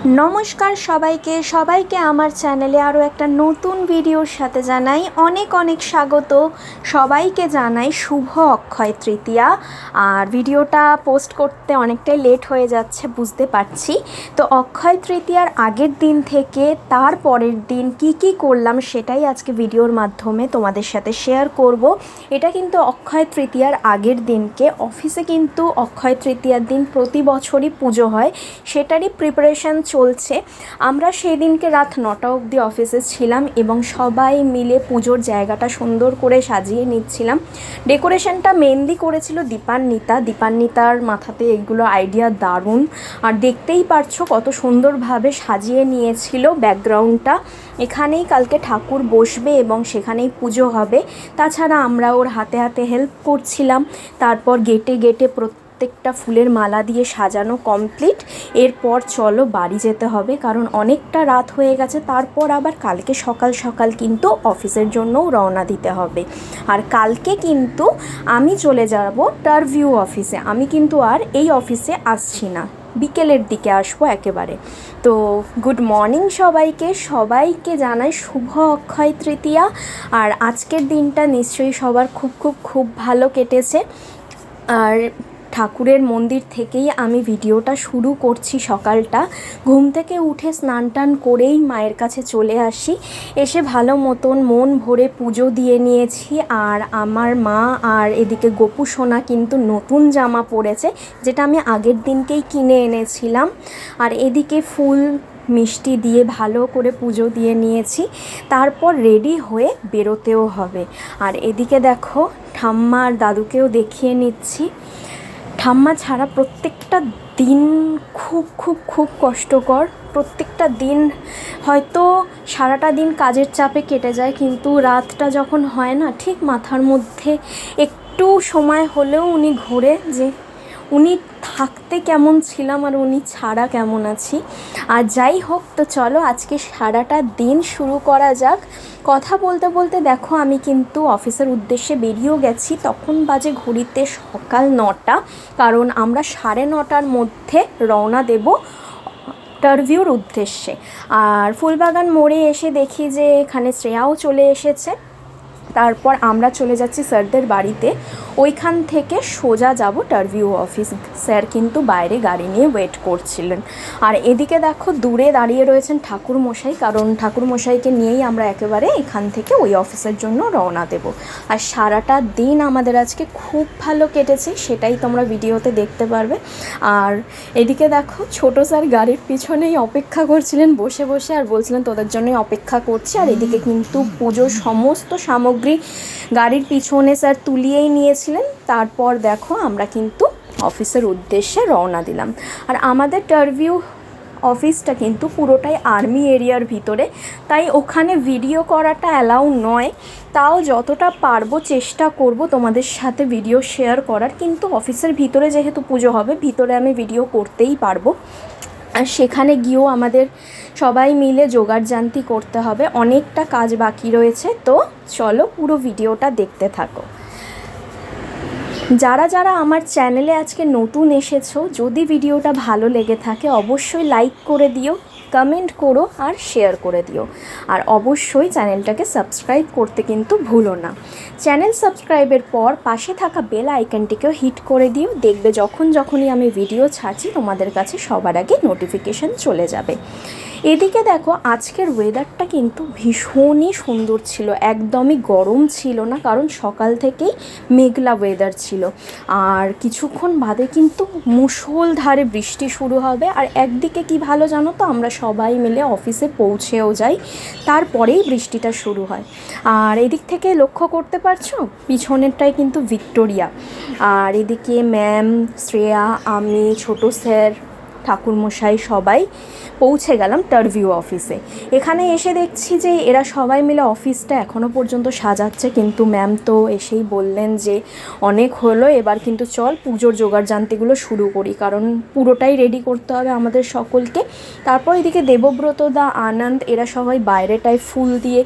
নমস্কার সবাইকে। সবাইকে আমার চ্যানেলে আরও একটা নতুন ভিডিওর সাথে জানাই অনেক অনেক স্বাগত। সবাইকে জানাই শুভ অক্ষয় তৃতীয়া। আর ভিডিওটা পোস্ট করতে অনেকটাই লেট হয়ে যাচ্ছে, বুঝতে পারছি। তো অক্ষয় তৃতীয়ার আগের দিন থেকে তার পরের দিন কি কি করলাম সেটাই আজকে ভিডিওর মাধ্যমে তোমাদের সাথে শেয়ার করব। এটা কিন্তু অক্ষয় তৃতীয়ার আগের দিনকে। অফিসে কিন্তু অক্ষয় তৃতীয়ার দিন প্রতি বছরই পুজো হয়। সেটারই প্রিপারেশান চলছে। আমরা সেই দিনকে রাত নটা অবধি অফিসে ছিলাম এবং সবাই মিলে পুজোর জায়গাটা সুন্দর করে সাজিয়ে নিচ্ছিলাম। ডেকোরেশনটা মেনলি করেছিল দীপান্বিতা। দীপান্বিতার মাথাতে এগুলো আইডিয়া দারুণ। আর দেখতেই পারছ কত সুন্দরভাবে সাজিয়ে নিয়েছিল ব্যাকগ্রাউন্ডটা এখানেই কালকে ঠাকুর বসবে এবং সেখানেই পুজো হবে। তাছাড়া আমরা ওর হাতে হাতে হেল্প করছিলাম। তারপর গেটে গেটে প্রত্যেকটা ফুলের মালা দিয়ে সাজানো কমপ্লিট এরপর চলো বাড়ি যেতে হবে, কারণ অনেকটা রাত হয়ে গেছে, তারপর আবার কালকে সকাল সকাল কিন্তু অফিসের জন্যও রওনা দিতে হবে। আর কালকে কিন্তু আমি চলে যাব টারভিউ অফিসে আমি কিন্তু আর এই অফিসে আসছি না। বিকেলের দিকে আসব একেবারে। তো গুড মর্নিং সবাইকে। সবাইকে জানাই শুভ অক্ষয় তৃতীয়া। আর আজকের দিনটা নিশ্চয়ই সবার খুব খুব খুব ভালো কেটেছে। আর ঠাকুরের মন্দির থেকেই আমি ভিডিওটা শুরু করছি সকালটা। ঘুম থেকে উঠে স্নান টান করেই মায়ের কাছে চলে আসি। এসে ভালো মতন মন ভরে পুজো দিয়ে নিয়েছি। আর আমার মা আর এদিকে গোপু সোনা কিন্তু নতুন জামা পরেছে, যেটা আমি আগের দিনকেই কিনে এনেছিলাম। আর এদিকে ফুল, মিষ্টি দিয়ে ভালো করে পুজো দিয়ে নিয়েছি। তারপর রেডি হয়ে বেরোতেও হবে। আর এদিকে দেখো ঠাম্মা আর দাদুকেও দেখিয়ে নিচ্ছি। ঠাম্মা ছাড়া প্রত্যেকটা দিন খুব খুব খুব কষ্টকর। প্রত্যেকটা দিন হয়তো সারাটা দিন কাজের চাপে কেটে যায়, কিন্তু রাতটা যখন হয় না, ঠিক মাথার মধ্যে একটু সময় হলেও উনি ঘোরে যে উনি থাকতে কেমন ছিলাম আর উনি ছাড়া কেমন আছি? আর যাই হোক, তো চলো আজকে সারাটা দিন শুরু করা যাক। কথা বলতে বলতে দেখো, আমি কিন্তু অফিসের উদ্দেশ্যে বেরিয়েও গেছি। তখন বাজে ঘড়িতে সকাল নটা, কারণ আমরা সাড়ে নটার মধ্যে রওনা দেব টারভিউর উদ্দেশ্যে। আর ফুলবাগান মোড়ে এসে দেখি যে এখানে শ্রেয়াও চলে এসেছে। তারপর আমরা চলে যাচ্ছি স্যারদের বাড়িতে। ওইখান থেকে সোজা যাব টারভিউ অফিস। স্যার কিন্তু বাইরে গাড়ি নিয়ে ওয়েট করছিলেন। আর এদিকে দেখো দূরে দাঁড়িয়ে রয়েছেন ঠাকুর মশাই কারণ ঠাকুর মশাইকে নিয়েই আমরা একেবারে এখান থেকে ওই অফিসের জন্য রওনা দেব। আর সারাটা দিন আমাদের আজকে খুব ভালো কেটেছে, সেটাই তোমরা ভিডিওতে দেখতে পারবে। আর এদিকে দেখো ছোট স্যার গাড়ির পিছনেই অপেক্ষা করছিলেন, বসে বসে আর বলছিলেন, তোদের জন্যই অপেক্ষা করছি। আর এদিকে কিন্তু পুজোর সমস্ত সামগ্রী গাড়ির পিছনে স্যার তুলিয়েই নিয়েছিলেন। তারপর দেখো আমরা কিন্তু অফিসের উদ্দেশ্যে রওনা দিলাম। আর আমাদের টারভিউ অফিসটা কিন্তু পুরোটাই আর্মি এরিয়ার ভিতরে। তাই ওখানে ভিডিও করাটা অ্যালাউ নয়। তাও যতটা পারব চেষ্টা করব তোমাদের সাথে ভিডিও শেয়ার করার। কিন্তু অফিসের ভিতরে যেহেতু পুজো হবে, ভিতরে আমি ভিডিও করতেই পারব। আর সেখানে গিয়েও আমাদের সবাই মিলে জোগাড় জান্তি করতে হবে। অনেকটা কাজ বাকি রয়েছে। তো চলো পুরো ভিডিওটা দেখতে থাকো। যারা যারা আমার চ্যানেলে আজকে নতুন এসেছ, যদি ভিডিওটা ভালো লেগে থাকে, অবশ্যই লাইক করে দিও। কমেন্ট করো আর শেয়ার করে দিও। আর অবশ্যই চ্যানেলটাকে সাবস্ক্রাইব করতে কিন্তু ভুলো না। চ্যানেল সাবস্ক্রাইবের পর পাশে থাকা বেল আইকনটিকেও হিট করে দিও। দেখবে যখন যখনই আমি ভিডিও ছাড়ছি, তোমাদের কাছে সবার আগে নোটিফিকেশান চলে যাবে। এদিকে দেখো, আজকের ওয়েদারটা কিন্তু ভীষণই সুন্দর ছিল। একদমই গরম ছিল না, কারণ সকাল থেকেই মেঘলা ওয়েদার ছিল। আর কিছুক্ষণ বাদে কিন্তু মুষলধারে বৃষ্টি শুরু হবে। আর একদিকে কি ভালো জানো তো, আমরা সবাই মিলে অফিসে পৌঁছেও যাই, তারপরেই বৃষ্টিটা শুরু হয়। আর এদিক থেকে লক্ষ্য করতে পারছ? পিছনেরটাই কিন্তু ভিক্টোরিয়া। আর এদিকে ম্যাম শ্রেয়া, আমি, ছোট স্যার ঠাকুরমশাই সবাই পৌঁছে গেলাম টারভিউ অফিসে এখানে এসে দেখছি যে এরা সবাই মিলে অফিসটা এখনও পর্যন্ত সাজাচ্ছে, কিন্তু ম্যাম তো এসেই বললেন যে অনেক হলো, এবার কিন্তু চল পুজোর জোগাড় জানতেগুলো শুরু করি, কারণ পুরোটাই রেডি করতে হবে আমাদের সকলকে। তারপর এদিকে দেবব্রত দা, আনন্দ, এরা সবাই বাইরেটায় ফুল দিয়ে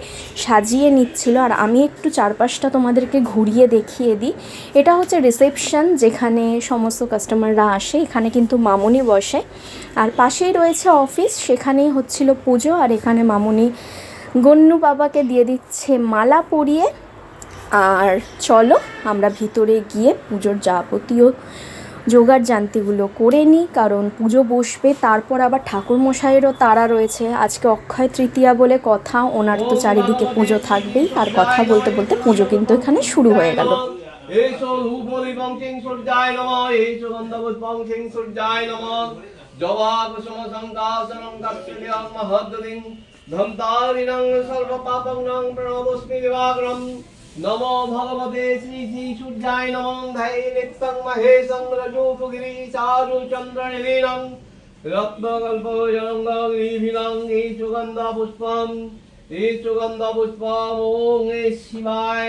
সাজিয়ে নিচ্ছিল। আর আমি একটু চারপাশটা তোমাদেরকে ঘুরিয়ে দেখিয়ে দিই। এটা হচ্ছে রিসেপশন যেখানে সমস্ত কাস্টমাররা আসে, এখানে কিন্তু মামনি বসে। আর পাশেই রয়েছে অফিস সেখানেই হচ্ছিল পুজো। আর এখানে মামুনি গন্নু বাবাকে দিয়ে দিচ্ছে মালা পরিয়ে। আর চলো, আমরা ভিতরে গিয়ে পুজোর যাবতীয় জোগাড় জান্তিগুলো করে নিই, কারণ পুজো বসবে। তারপর আবার ঠাকুর মশাইয়েরও তারা রয়েছে। আজকে অক্ষয় তৃতীয়া বলে কথা, ওনার তো চারিদিকে পুজো থাকবেই। আর কথা বলতে বলতে পুজো কিন্তু এখানে শুরু হয়ে গেল। পঙ্কিং সূর্যায় নম পঙ্কিং সূর্যায় নম। জবা কুসুম সংকাসনং কাশ্যলিয়াং মহদ্দিং ধন্তারিণং সর্ব পাপং প্রণবস্মি দিবাগ্রম নমো ভগবতে শ্রী শ্রী সূর্যায় নমঃ ধৈ নিত্যং মহেশং রজোপগিরি চারু চন্দ্র নীলং রত্নকল্পজঙ্গিভিনং এই সুগন্ধ পুষ্পম শিবায়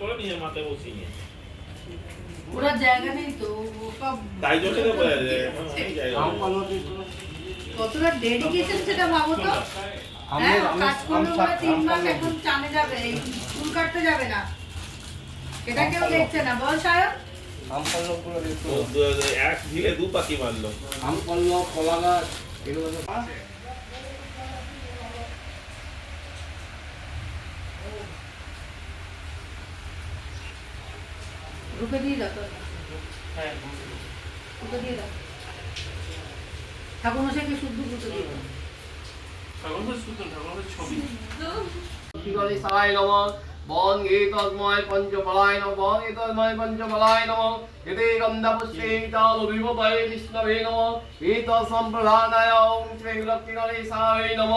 করে নিজের মাথায় বসিয়ে নিয়ে ওরা জায়গা নেই তো তাই জন্য তো বোঝা যায় কতটা ডেডিকেশন সেটা ভাবো তো। হ্যাঁ কাজ করল বলে তিন মাস এখন চানে যাবে চুল কাটতে যাবে না। এটা কেউ দেখছে না। বল সায়ন। এক ঢিলে দু পাখি মারলো। আমপল্লব কলা গাছ এগুলো রুখে দিয়ে দাও তো। রুখে দিয়ে দাও। ঠাকুর মশাইকে শুদ্ধ রুখে দিয়ে দাও। ঠাকুর ছবি। সবাই নম বং এতস্ময় পঞ্চফলায় নম, বং এতস্ময় পঞ্চফলায় নম। এতে গন্ধপুষ্পে তাল বিভবায় বিষ্ণবে নম। এত সম্প্রদানায় ওম শ্রী লক্ষ্মী সায় নম।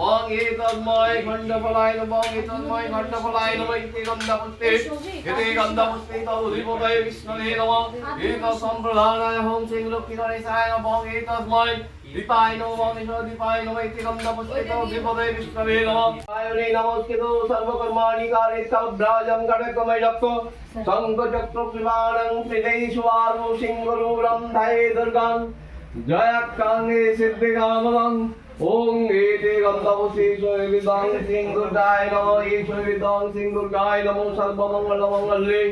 বং এতস্ময় খণ্ডফলায় নম, বং এতস্ময় খণ্ডফলায় নম এতে গন্ধপুষ্পে এতে গন্ধপুষ্পে তাল বিভবায় বিষ্ণবে নম। এত সম্প্রদানায় ওম শ্রী লক্ষ্মী সায় নম। বং এতস্ময় দীপায় নমঃ মহেশ্বর দীপায় নমঃ ইতি গন্ধপুষ্পিতো বিপদে বিষ্ণবে নমঃ আয়নে নমস্কৃতো, সর্বকর্মাণি কারে সব্রাজং গণকময়ক্ষ শঙ্খ চক্র কৃপাণং ত্রিদেশু সিংহরূরম ধায়ে দুর্গাং। জয়াকাঙ্গে সিদ্ধিকামদং ওং এতে গন্ধপুষ্পি সৈবিদং সিংহুর্গায় নমঃ। ঈশ্বরিদং সিংহুর্গায় নমঃ। সর্বমঙ্গল মঙ্গলে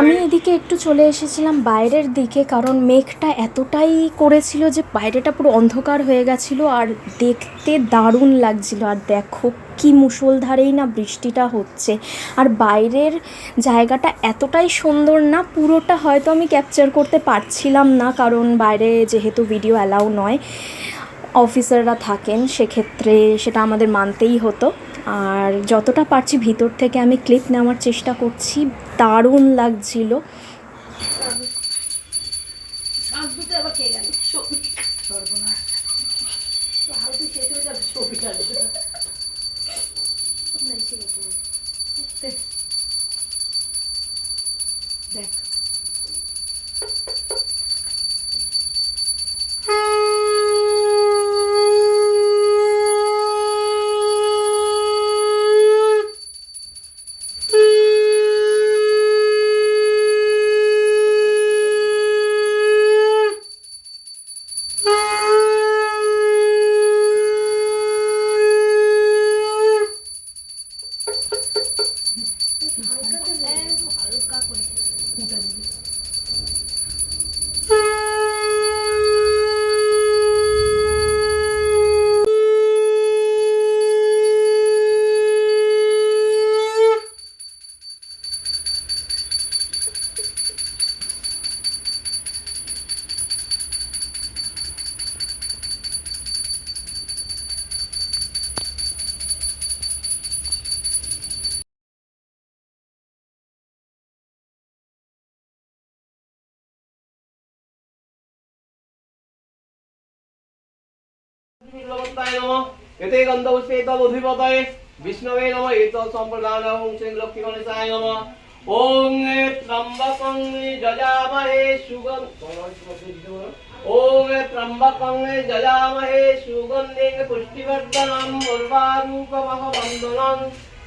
আমি এদিকে একটু চলে এসেছিলাম বাইরের দিকে, কারণ মেঘটা এতটাই করেছিল যে বাইরেটা পুরো অন্ধকার হয়ে গেছিল আর দেখতে দারুণ লাগছিল। আর দেখো কি মুষলধারেই না বৃষ্টিটা হচ্ছে। আর বাইরের জায়গাটা এতটাই সুন্দর না, পুরোটা হয়তো আমি ক্যাপচার করতে পারছিলাম না, কারণ বাইরে যেহেতু ভিডিও অ্যালাউ নয় অফিসাররা থাকেন, সেক্ষেত্রে সেটা আমাদের মানতেই হতো। আর যতটা পারছি ভিতর থেকে আমি ক্লিপ নেওয়ার চেষ্টা করছি দারুণ লাগছিল। এতে গন্ধপুষ্পে তদধিপতয়ে বিষ্ণবে নমঃ এত সম্প্রদান শ্রী লক্ষ্মী গণেশায়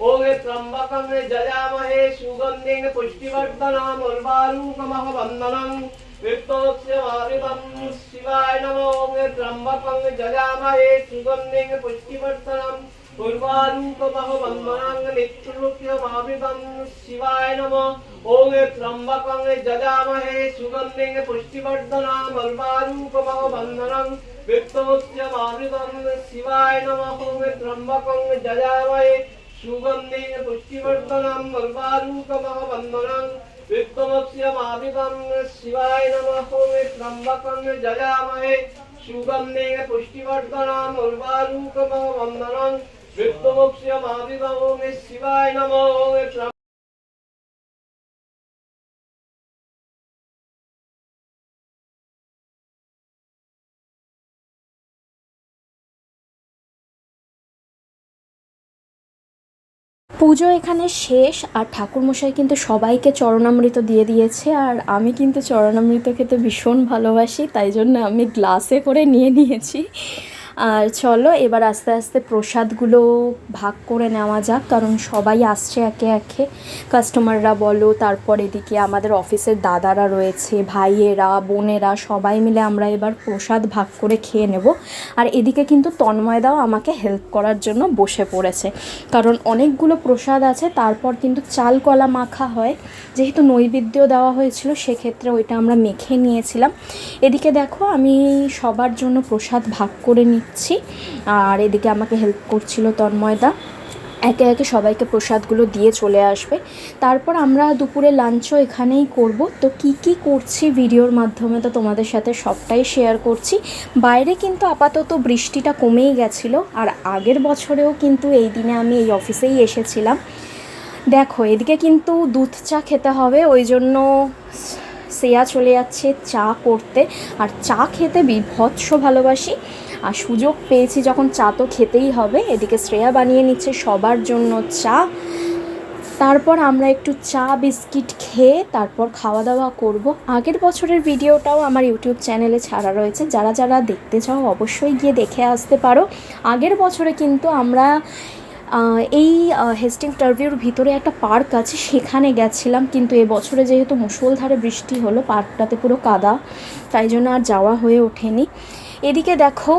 ओम त्र्यंबकं जजामहे सुगन्धिं पुष्टिवर्धनम् उर्वारुकमः वन्दनं। विष्णुमुख्यमामृतं शिवाय नमः ओम त्र्यंबकं जजामहे सुगन्धिं पुष्टिवर्धनम् पूर्वारूपमः वन्दनं नित्यमुख्यमामृतं शिवाय नमः ॐ त्र्यम्बकं जजामहे सुगन्धिं पुष्टिवर्धनाम् अर्वारूपमः वन्दनं। वित्तमुच्यमामृतं शिवाय नमः ॐ त्र्यम्बकं जजामहे सुगन्धिं पुष्टिवर्धनम् अर्वारूपमः वन्दनं वित्तमुच्यमामृतं शिवाय नमः ॐ त्र्यम्बकं जजामहे सुगन्धिं पुष्टिवर्धनाम् अर्वारूपमः वन्दनं वित्तमुच्यमामृतं शिवाय नमः পুজো এখানে শেষ, আর ঠাকুরমশাই কিন্তু সবাইকে চরণামৃত দিয়ে দিয়েছে, আর আমি কিন্তু চরণামৃত খেতে ভীষণ ভালোবাসি, তাই জন্য আমি গ্লাসে করে নিয়ে নিয়েছি। আর চলো, এবার আস্তে আস্তে প্রসাদগুলো ভাগ করে নেওয়া যাক, কারণ সবাই আসছে একে একে। কাস্টমাররা বলো, তারপর এদিকে আমাদের অফিসের দাদারা রয়েছে, ভাইয়েরা, বোনেরা, সবাই মিলে আমরা এবার প্রসাদ ভাগ করে খেয়ে নেব। আর এদিকে কিন্তু তন্ময়দাও আমাকে হেল্প করার জন্য বসে পড়েছে, কারণ অনেকগুলো প্রসাদ আছে, তারপর কিন্তু চাল কলা মাখা হয়। যেহেতু নৈবেদ্য দেওয়া হয়েছিল, সেক্ষেত্রে ওইটা আমরা মেখে নিয়েছিলাম। এদিকে দেখো, আমি সবার জন্য প্রসাদ ভাগ করে নিচ্ছি আর এদিকে আমাকে হেল্প করছিল তন্ময়দা একে একে সবাইকে প্রসাদগুলো দিয়ে চলে আসবে। তারপর আমরা দুপুরে লাঞ্চও এখানেই করব। তো কি কি করছি ভিডিওর মাধ্যমে তো তোমাদের সাথে সবটাই শেয়ার করছি। বাইরে কিন্তু আপাতত বৃষ্টিটা কমেই গেছিল। আর আগের বছরেও কিন্তু এই দিনে আমি এই অফিসেই এসেছিলাম। দেখো, এদিকে কিন্তু দুধ চা খেতে হবে। ওই জন্য শ্রেয়া চলে যাচ্ছে চা করতে। আর চা খেতে বিভৎস ভালোবাসি। আর সুযোগ পেয়েছি যখন চা তো খেতেই হবে, এদিকে শ্রেয়া বানিয়ে নিচ্ছে সবার জন্য চা। তারপর আমরা একটু চা, বিস্কিট খেয়ে তারপর খাওয়া দাওয়া করব। আগের বছরের ভিডিওটাও আমার ইউটিউব চ্যানেলে ছাড়া রয়েছে, যারা যারা দেখতে চাও অবশ্যই গিয়ে দেখে আসতে পারো। আগের বছরে কিন্তু আমরা এই হেস্টিং টার্ভিউর ভিতরে একটা পার্ক আছে, সেখানে গেছিলাম। কিন্তু এবছরে যেহেতু মুষলধারে বৃষ্টি হলো, পার্কটাতে পুরো কাদা, তাই জন্য আর যাওয়া হয়ে ওঠেনি। এদিকে দেখো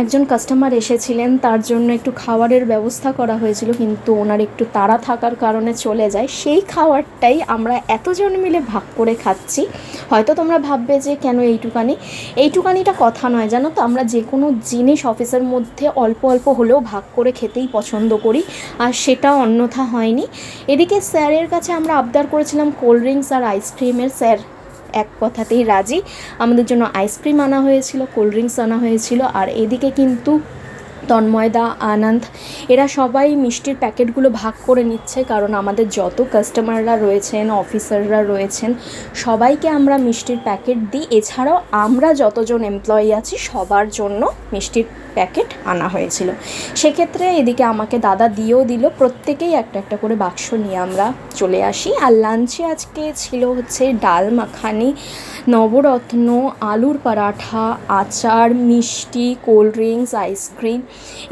একজন কাস্টমার এসেছিলেন, তার জন্য একটু খাবারের ব্যবস্থা করা হয়েছিল, কিন্তু ওনার একটু তাড়া থাকার কারণে চলে যায়। সেই খাবারটাই আমরা এতজন মিলে ভাগ করে খাচ্ছি। হয়তো তোমরা ভাববে যে কেন এইটুকানি? এইটুকানিটা কথা নয়, জানো তো? আমরা যে কোনো জিনিস অফিসের মধ্যে অল্প অল্প হলেও ভাগ করে খেতেই পছন্দ করি, আর সেটা অন্যথা হয়নি। এদিকে স্যারের কাছে আমরা আবদার করেছিলাম, কোল্ড ড্রিঙ্কস আর আইসক্রিমের স্যার এক কথাতেই রাজি। আমাদের জন্য আইসক্রিম আনা হয়েছিল কোল্ড ড্রিঙ্কস আনা হয়েছিল, আর এদিকে কিন্তু তন্ময়দা আনন্দ, এরা সবাই মিষ্টির প্যাকেটগুলো ভাগ করে নিচ্ছে, কারণ আমাদের যত কাস্টমাররা রয়েছেন অফিসাররা রয়েছেন, সবাইকে আমরা মিষ্টির প্যাকেট দিই। এছাড়াও আমরা যতজন এমপ্লয়ি আছি, সবার জন্য মিষ্টির প্যাকেট আনা হয়েছিল। সেক্ষেত্রে এদিকে আমাকে দাদা দিয়েও দিল, প্রত্যেকেই একটা একটা করে বাক্স নিয়ে আমরা চলে আসি। আর লাঞ্চে আজকে ছিল হচ্ছে ডাল মাখানি, নবরত্ন, আলুর পরাঠা, আচার, মিষ্টি, কোল্ড ড্রিঙ্কস আইসক্রিম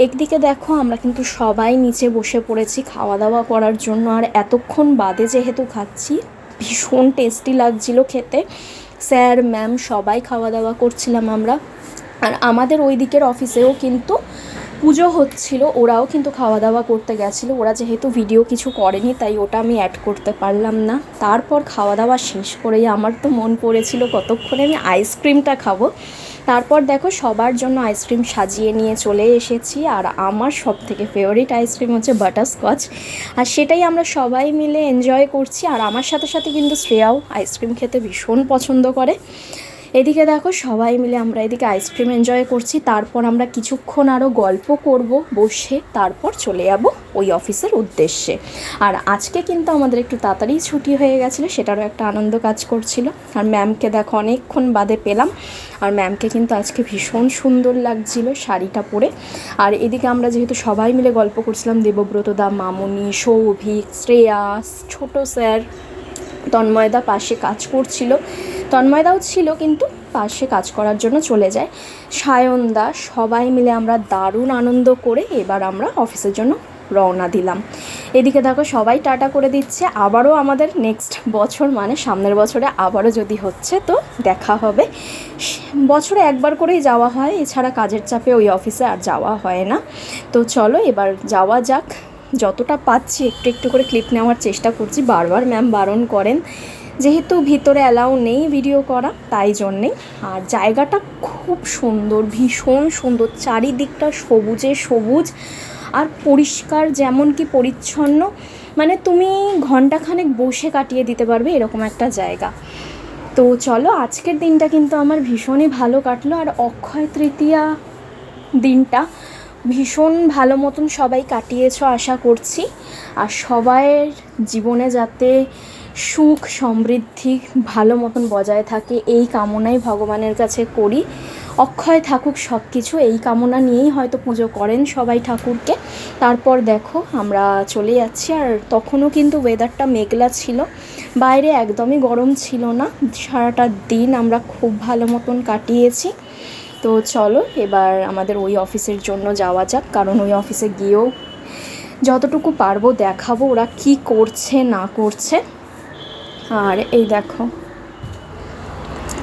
একদিকে দেখো আমরা কিন্তু সবাই নিচে বসে পড়েছি খাওয়া দাওয়া করার জন্য, আর এতক্ষণ বাদে যেহেতু খাচ্ছি, ভীষণ টেস্টি লাগছিল খেতে। স্যার ম্যাম সবাই খাওয়া দাওয়া করছিলাম আমরা। আর আমাদের ওই দিকের অফিসেও কিন্তু পুজো হচ্ছিল, ওরাও কিন্তু খাওয়া দাওয়া করতে গেছিল। ওরা যেহেতু ভিডিও কিছু করেনি, তাই ওটা আমি অ্যাড করতে পারলাম না। তারপর খাওয়া দাওয়া শেষ করেই আমার তো মন পড়েছিল, কতক্ষণে আমি আইসক্রিমটা খাব। তারপর দেখো সবার জন্য আইসক্রিম সাজিয়ে নিয়ে চলে এসেছি, আর আমার সব থেকে ফেভারিট আইসক্রিম হচ্ছে বাটারস্কচ আর সেটাই আমরা সবাই মিলে এনজয় করছি, আর আমার সাথে সাথে কিন্তু শ্রেয়াও আইসক্রিম খেতে ভীষণ পছন্দ করে। এদিকে দেখো সবাই মিলে আমরা এদিকে আইসক্রিম এনজয় করছি। তারপর আমরা কিছুক্ষণ আরও গল্প করব, বসে তারপর চলে যাব ওই অফিসের উদ্দেশ্যে। আর আজকে কিন্তু আমাদের একটু তাড়াতাড়ি ছুটি হয়ে গেছিল, সেটারও একটা আনন্দ কাজ করছিল। আর ম্যামকে দেখো অনেকক্ষণ বাদে পেলাম। আর ম্যামকে কিন্তু আজকে ভীষণ সুন্দর লাগছিল শাড়িটা পরে। আর এদিকে আমরা যেহেতু সবাই মিলে গল্প করছিলাম দেবব্রত দা মামুনি, সৌভিক, শ্রেয়া, ছোট স্যার তন্ময়দা পাশে কাজ করছিল। তন্ময়দাও ছিল কিন্তু পাশে কাজ করার জন্য চলে যায়। সায়নদা সবাই মিলে আমরা দারুণ আনন্দ করে এবার আমরা অফিসের জন্য রওনা দিলাম। এদিকে দেখো সবাই টাটা করে দিচ্ছে। আবারও আমাদের নেক্সট বছর মানে সামনের বছরে আবারও যদি হচ্ছে তো দেখা হবে। বছরে একবার করেই যাওয়া হয়। এছাড়া কাজের চাপে ওই অফিসে আর যাওয়া হয় না। তো চলো এবার যাওয়া যাক। যতটা পাচ্ছি, একটু একটু করে ক্লিপ নেওয়ার চেষ্টা করছি। বারবার ম্যাম বারণ করেন। যেহেতু ভিতরে অ্যালাউ নেই ভিডিও করা, তাই জন্যে আর জায়গাটা খুব সুন্দর, ভীষণ সুন্দর, চারিদিকটা সবুজে সবুজ আর পরিষ্কার যেমন কি পরিচ্ছন্ন। মানে তুমি ঘন্টাখানেক বসে কাটিয়ে দিতে পারবে এরকম একটা জায়গা। তো চলো, আজকের দিনটা কিন্তু আমার ভীষণই ভালো কাটলো। আর অক্ষয় তৃতীয়া দিনটা ভীষণ ভালো মতন সবাই কাটিয়েছ আশা করছি। আর সবাইয়ের জীবনে যাতে সুখ, সমৃদ্ধি ভালো মতন বজায় থাকে, এই কামনাই ভগবানের কাছে করি। অক্ষয় থাকুক সব কিছু এই কামনা নিয়েই হয়তো পুজো করেন সবাই ঠাকুরকে। তারপর দেখো, আমরা চলে যাচ্ছি। আর তখনও কিন্তু ওয়েদারটা মেঘলা ছিল। বাইরে একদমই গরম ছিল না। সারাটা দিন আমরা খুব ভালো মতন কাটিয়েছি। তো চলো, এবার আমাদের ওই অফিসের জন্য যাওয়া যাক, কারণ ওই অফিসে গিয়েও যতটুকু পারব দেখাবো ওরা কি করছে, না করছে। আর এই দেখো,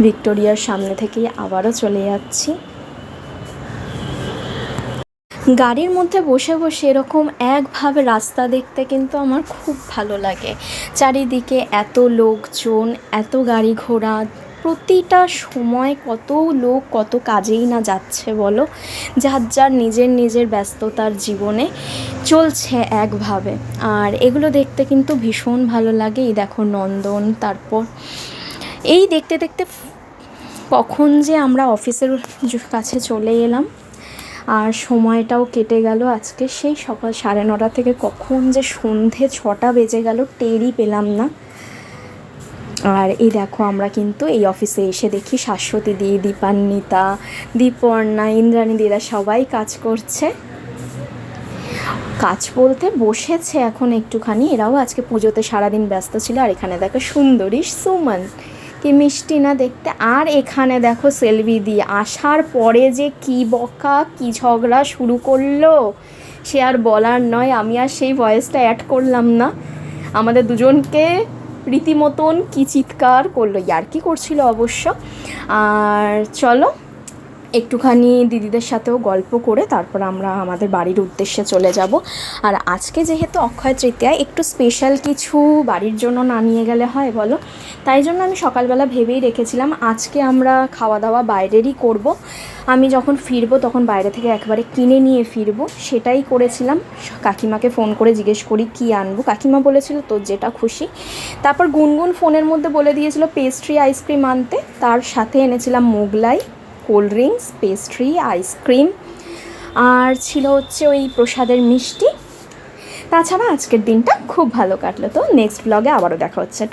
ভিক্টোরিয়ার সামনে থেকেই আবারও চলে যাচ্ছি। গাড়ির মধ্যে বসে বসে এরকম একভাবে রাস্তা দেখতে কিন্তু আমার খুব ভালো লাগে। চারিদিকে এত লোকজন, এত গাড়ি ঘোড়া প্রতিটা সময় কত লোক কত কাজেই না যাচ্ছে বলো? যার যার নিজের নিজের ব্যস্ততার জীবনে চলছে একভাবে। আর এগুলো দেখতে কিন্তু ভীষণ ভালো লাগে। এই দেখো নন্দন, তারপর এই দেখতে দেখতে কখন যে আমরা অফিসের কাছে চলে এলাম আর সময়টাও কেটে গেল আজকে। সেই সকাল সাড়ে নটা থেকে কখন যে সন্ধে ছটা বেজে গেল, টেরই পেলাম না। আর এই দেখো, আমরা কিন্তু এই অফিসে এসে দেখি শাশ্বতী দি, দীপান্বিতা, দীপর্ণা, ইন্দ্রাণী দিরা সবাই কাজ করছে। কাজ বলতে বসেছে এখন একটুখানি, এরাও আজকে পুজোতে সারাদিন ব্যস্ত ছিল, আর এখানে দেখো সুন্দরী সুমন। কি মিষ্টি না দেখতে। আর এখানে দেখো সেলভি দিয়ে, আসার পরে যে কি বকা, কি ঝগড়া শুরু করল, সে আর বলার নয়, আমি আর সেই ভয়েসটা অ্যাড করলাম না। আমাদের দুজনকে রীতিমতন কি চিৎকার করল ইয়ার্কি করছিল অবশ্য? আর চলো একটুখানি দিদিদের সাথেও গল্প করে তারপর আমরা আমাদের বাড়ির উদ্দেশ্যে চলে যাব। আর আজকে যেহেতু অক্ষয় তৃতীয়া, একটু স্পেশাল কিছু বাড়ির জন্য না নিয়ে গেলে হয় বলো? তাই জন্য আমি সকালবেলা ভেবেই রেখেছিলাম আজকে আমরা খাওয়া দাওয়া বাইরেরই করব। আমি যখন ফিরবো তখন বাইরে থেকে একবারে কিনে নিয়ে ফিরবো, সেটাই করেছিলাম। কাকিমাকে ফোন করে জিজ্ঞেস করি, কী আনব? কাকিমা বলেছিল, তোর যেটা খুশি। তারপর গুনগুন ফোনের মধ্যে বলে দিয়েছিল পেস্ট্রি আইসক্রিম আনতে। তার সাথে এনেছিলাম Mughlai. Cold drinks, pastry ice cream আর ছিল হচ্ছে ওই প্রসাদের মিষ্টি। তাছাড়া আজকের দিনটা খুব ভালো কাটলো তো। নেক্সট ব্লগে আবারও দেখা হচ্ছে।